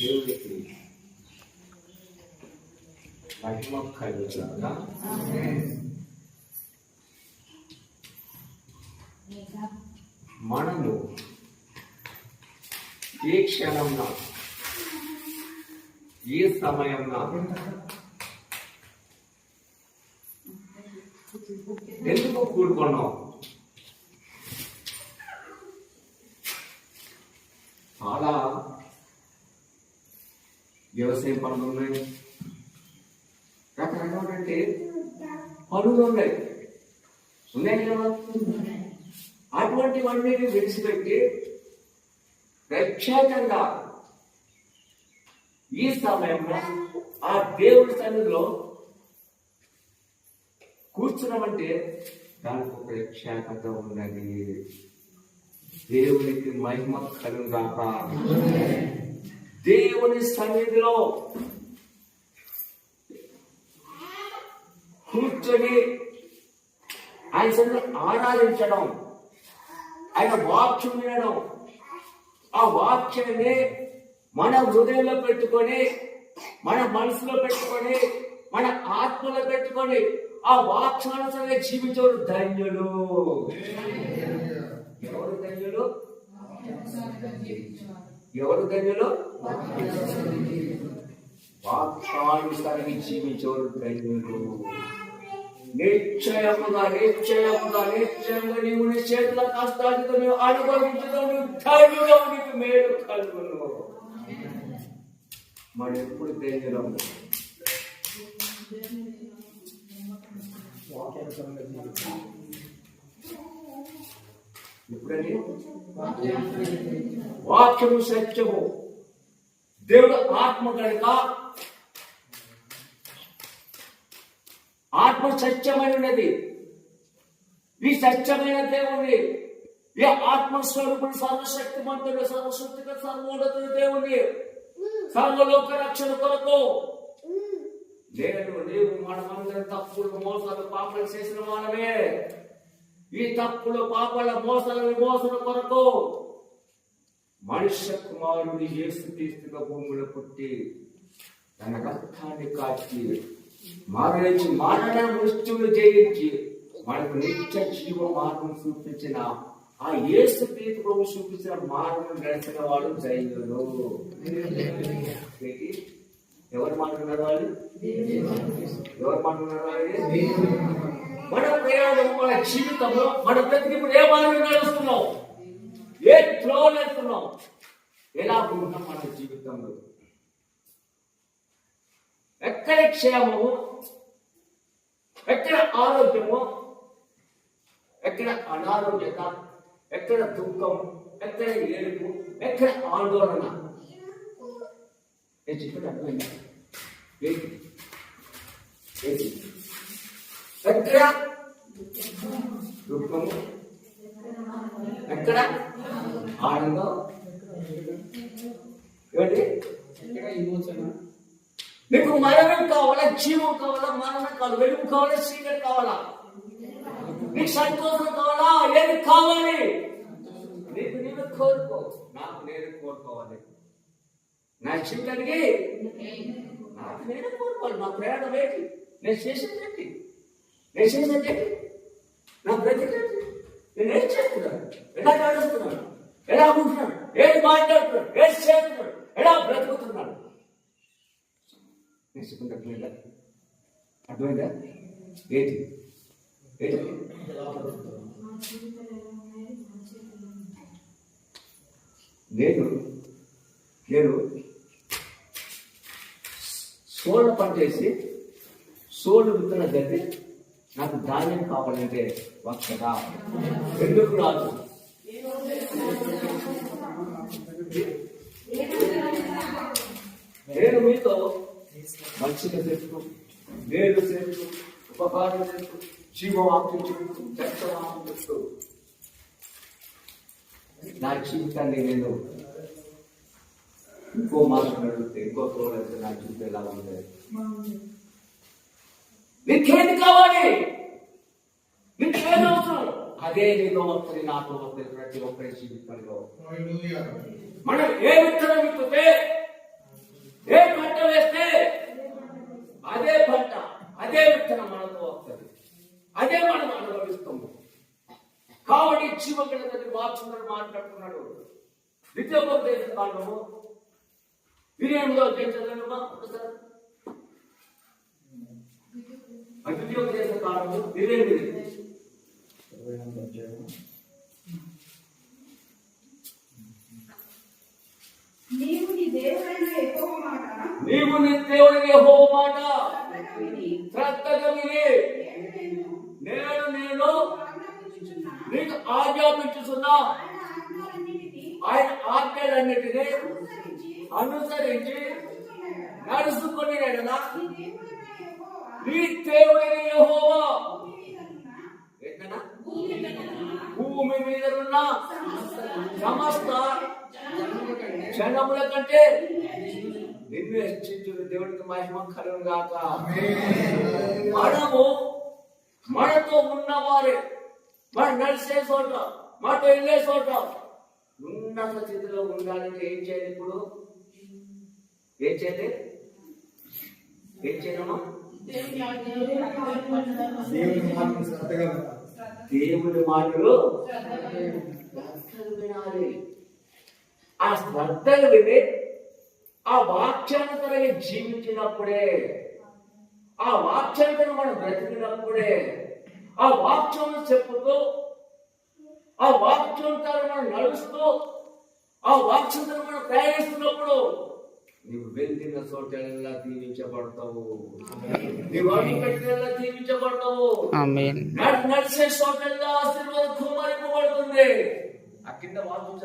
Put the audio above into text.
దేవుడికి మహిమ కలుగుగా మనము ఏ క్షణంలో ఏ సమయంలో ఎందుకు కూడుకున్నాం చాలా వ్యవసాయ పనులు ఉన్నాయి. రకరకాలంటే పనులు ఉన్నాయి. ఉన్నాయి కదా? అటువంటివన్నీ విడిచిపెట్టి ప్రత్యేకంగా ఈ సమయంలో ఆ దేవుడి సన్నిధిలో కూర్చున్నామంటే దానికి ఒక ప్రత్యేకత ఉన్నది. దేవునికి మహిమ కలుగాక దేవుని సన్నిధిలో కూర్చొని ఆయన సన్నిధిలో ఆరాధించడం ఆయన వాక్యం వినడం ఆ వాక్యాన్ని మన హృదయంలో పెట్టుకొని మన మనసులో పెట్టుకొని మన ఆత్మలో పెట్టుకొని ఆ వాక్యానుసరంగా జీవించడం ధన్యులు. ఎవరు ధన్యులు? ఎవరు ధన్యులు? వాక్యానుసరంగా జీవించేవారు ధన్యులు. నిశ్చయముగా నిశ్చయముగా నిశ్చయంగా నీవు నీ చేతుల కష్టాలతో నీవు అనుభవించడం నీవు ధైర్యంగా నీకు మేలు కలుగును. మరి ఎప్పుడు ధైర్యం ఎప్పుడండి? వాక్యము సత్యము. దేవుడు ఆత్మ కనుక ఆత్మ సత్యమైనది ఈ సత్యమైన దేవుని ఈ ఆత్మస్వరూపుడు సర్వశక్తిమంతుడు సర్వశక్తిగా సర్వోన్నతుడు దేవుని సర్వలోక రక్షణ కొరకు నేను నీవు మనమందరం తప్పులు మోసాలు పాపలు చేసిన వాళ్ళమే. ఈ తప్పుల పాపల మోసల విమోసన కొరకు మనుష్య కుమారుడు యేసు క్రీస్తుగా భూములు పుట్టి తన రక్తాన్ని కాచి మరణించి మరణ మృత్యులు జయించి మనకు నిత్య జీవ మార్గం చూపించిన ఆ యేసు క్రీస్తు ప్రభు చూపించిన మార్గం నడిచిన వాడు జైలు ఎవరు మాట్లాడారు వాళ్ళు? ఎవరు మాట్లాడారు వాళ్ళు? మన ప్రయాణం మన జీవితంలో మన బ్రతికిప్పుడు ఏ మార్గం నడుస్తున్నాం ఏ ఫ్లో నడుస్తున్నాం ఎలా ఉన్నాం మన జీవితంలో? ఎక్కడ క్షేమము? ఎక్కడ ఆరోగ్యము? ఎక్కడ అనారోగ్యత? ఎక్కడ దుఃఖం ఎక్కడ ఏడుపు? ఎక్కడ ఆందోళన? నేను చెప్పిన ఏంటి? ఏంటి? ఎక్కడ? దుఃఖము ఎక్కడ? ఆనందం. ఏమిటి నీకు మరణం కావాలా? జీవం కావాలా? మరణం కావాలి వెలుగు కావాలా? చీకటి కావాలా? నీకు సంతోషం కావాలా? ఏది కావాలి? నీకు నేను కోరుకో నాకు నేను కోరుకోవాలి. నా జీవితానికి నాకు నేను కోరుకోవాలి. నా ప్రయాణం ఏంటి నేను చేసేది ఏంటి? నేను చేసేది నా బ్రతికేంటి నేను ఏం చేస్తున్నాను? ఎలా నడుస్తున్నాను? ఎలా ఉంటున్నాను ఏది మాట్లాడుతున్నాను? ఏది చేస్తున్నాను? ఎలా బ్రతుకుతున్నాను? నేను చెప్పింది అర్థమైందా అర్థమైందా? ఏంటి? ఏంటి? నేను నేను సోళ్ళ పంట వేసి సోళ్ళు విత్తన జరిగి నాకు ధాన్యం కావాలంటే వస్తుందా ఎందుకు రాదు నేను మీతో మంచిగా చెప్తూ నేను చేస్తూ ఉపకారం చేస్తూ జీవవాక్యం చెప్తూ చట్టవాక్యం చెప్తూ నా జీవితాన్ని నేను ఇంకో మార్గం అడిగితే ఇంకో తోడైతే నా జీవితం ఎలా ఉండేది నీకేది కావాలి. నీకేది అవసరం అదే నీలో వస్తుంది నాతో వస్తుంది ప్రతి ఒక్కరి జీవితంలో. మనం ఏ విత్తనం విత్తుతే ఏ పంట వేస్తే అదే పంట అదే విత్తనం మనతో వస్తుంది. అదే మనం అనుభవిస్తాము. కాబట్టి జీవగణతని మార్చుకున్నాడు మాట్లాడుతున్నాడు. విద్యోపదేశ కాండము ఇరవై ఎనిమిదో చదివాను ఒకసారి. నీవు నీ దేవుడైన యెహోవా మాట నీవు నీ దేవుని యెహోవా మాట. శ్రద్ధగా విని, నేను నేను నేను నీకు ఆజ్ఞాపించుతున్నా ఆయన ఆజ్ఞలన్నిటినీ అనుసరించి నడుచుకుని ఎడల నీ దేవుడైన యెహోవా భూమి మీద ఉన్న సమస్త జనముల కంటే నిన్ను హెచ్చించుడు దేవుడికి మహిమ కలుగు గాక. మనము మనతో ఉన్నవారే. మనం నడిచే చోట మాతో వెళ్ళే చోట ఉన్నత స్థితిలో ఉండాలంటే ఏం చేయాలి ఇప్పుడు? ఏం చేయాలి? ఏం చేయడమా దేవుని మాటలు శ్రద్ధగా దేవుని మాటలు వినాలి. ఆ శ్రద్ధలు విని ఆ వాక్యానుతరంగా జీవించినప్పుడే ఆ వాక్యానుతరం మనం బ్రతికినప్పుడే ఆ వాక్యం చెప్పుతూ ఆ వాక్యం మనం నడుస్తూ ఆ వాక్యం మనం ప్రయాణిస్తున్నప్పుడు నీవు వెళ్తున్న చోటల్లా దీవించబడతావు. నీవు అడుగు పెట్టినల్లా దీవించబడతావు. ఆమేన్. నడిచే చోటల్లా ఆశీర్వాదం కుమ్మరింపబడుతుంది. ఆ కింద వాక్యం